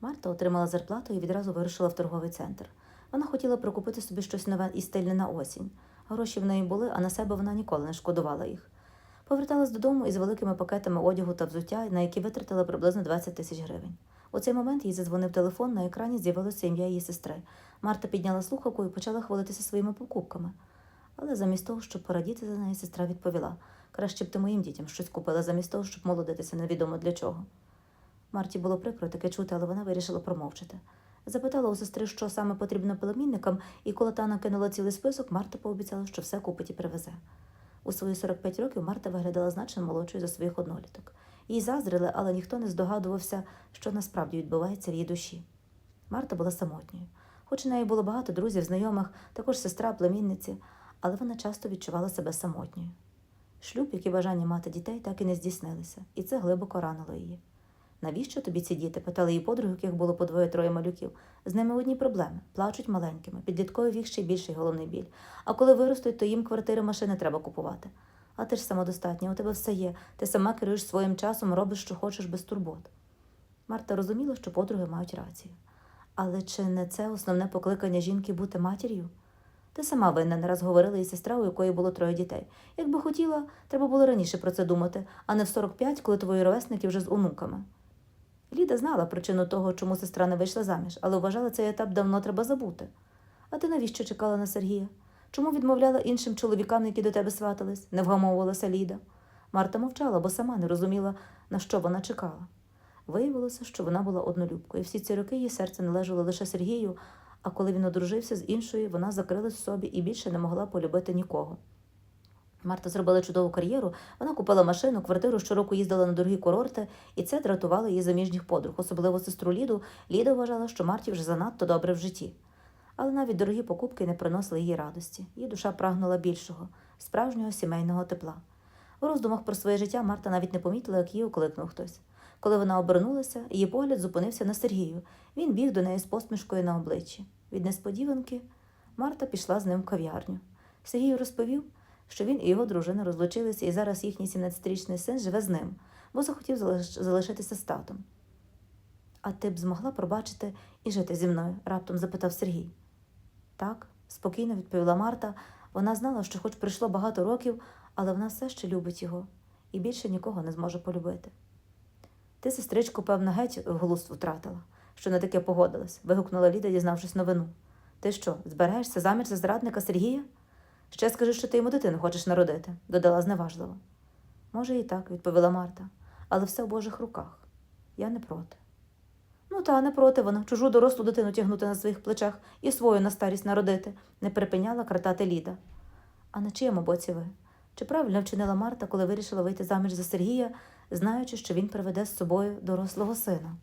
Марта отримала зарплату і відразу вирушила в торговий центр. Вона хотіла прикупити собі щось нове і стильне на осінь. Гроші в неї були, а на себе вона ніколи не шкодувала їх. Поверталась додому із великими пакетами одягу та взуття, на які витратила приблизно 20 тисяч гривень. У цей момент їй задзвонив телефон, на екрані з'явилося ім'я її сестри. Марта підняла слухавку і почала хвалитися своїми покупками. Але замість того, щоб порадіти за неї, сестра відповіла: краще б ти моїм дітям щось купила, замість того, щоб молодитися невідомо для чого. Марті було прикро таке чути, але вона вирішила промовчати. Запитала у сестри, що саме потрібно племінникам, і коли та накинула цілий список, Марта пообіцяла, що все купить і привезе. У свої 45 років Марта виглядала значно молодшою за своїх одноліток. Їй заздрили, але ніхто не здогадувався, що насправді відбувається в її душі. Марта була самотньою. Хоч у неї було багато друзів, знайомих, також сестра, племінниці, але вона часто відчувала себе самотньою. Шлюб, як і бажання мати дітей, так і не здійснилися, і це глибоко ранило її. Навіщо тобі ці діти? питали її подруги, яких було по двоє-троє малюків. З ними одні проблеми плачуть маленькими, підлітковий вік ще більший головний біль. А коли виростуть, то їм квартири машини треба купувати. А ти ж самодостатня, у тебе все є. Ти сама керуєш своїм часом, робиш, що хочеш без турбот. Марта розуміла, що подруги мають рацію. Але чи не це основне покликання жінки бути матір'ю? Ти сама винна, не раз говорила і сестра, у якої було троє дітей. Якби хотіла, треба було раніше про це думати, а не в 45, коли твої ровесники вже з онуками. Ліда знала причину того, чому сестра не вийшла заміж, але вважала цей етап давно треба забути. А ти навіщо чекала на Сергія? Чому відмовляла іншим чоловікам, які до тебе сватались? Не вгамовувалася Ліда. Марта мовчала, бо сама не розуміла, на що вона чекала. Виявилося, що вона була однолюбкою. Всі ці роки її серце належало лише Сергію, а коли він одружився з іншою, вона закрилась в собі і більше не могла полюбити нікого. Марта зробила чудову кар'єру, вона купила машину, квартиру, щороку їздила на дорогі курорти, і це дратувало її заміжніх подруг, особливо сестру Ліду. Ліда вважала, що Марті вже занадто добре в житті. Але навіть дорогі покупки не приносили їй радості. Її душа прагнула більшого, справжнього сімейного тепла. У роздумах про своє життя Марта навіть не помітила, як її окликнув хтось. Коли вона обернулася, її погляд зупинився на Сергію. Він біг до неї з посмішкою на обличчі. Від несподіванки Марта пішла з ним в кав'ярню. Сергій розповів, що він і його дружина розлучилися, і зараз їхній 17-річний син живе з ним, бо захотів залишитися з татом. А ти б змогла пробачити і жити зі мною? раптом запитав Сергій. Так, спокійно відповіла Марта. Вона знала, що хоч пройшло багато років, але вона все ще любить його і більше нікого не зможе полюбити. Ти, сестричку, певно, геть глузд втратила, що на таке погодилась, вигукнула Ліда, дізнавшись новину. Ти що, збираєшся заміж за зрадника Сергія? Ще скажи, що ти йому дитину хочеш народити, додала зневажливо. Може, і так, відповіла Марта, але все в Божих руках. Я не проти. Ну, та не проти вона, чужу дорослу дитину тягнути на своїх плечах і свою на старість народити, не припиняла кратати Ліда. А на чиєму боці ви? Чи правильно вчинила Марта, коли вирішила вийти заміж за Сергія, знаючи, що він приведе з собою дорослого сина?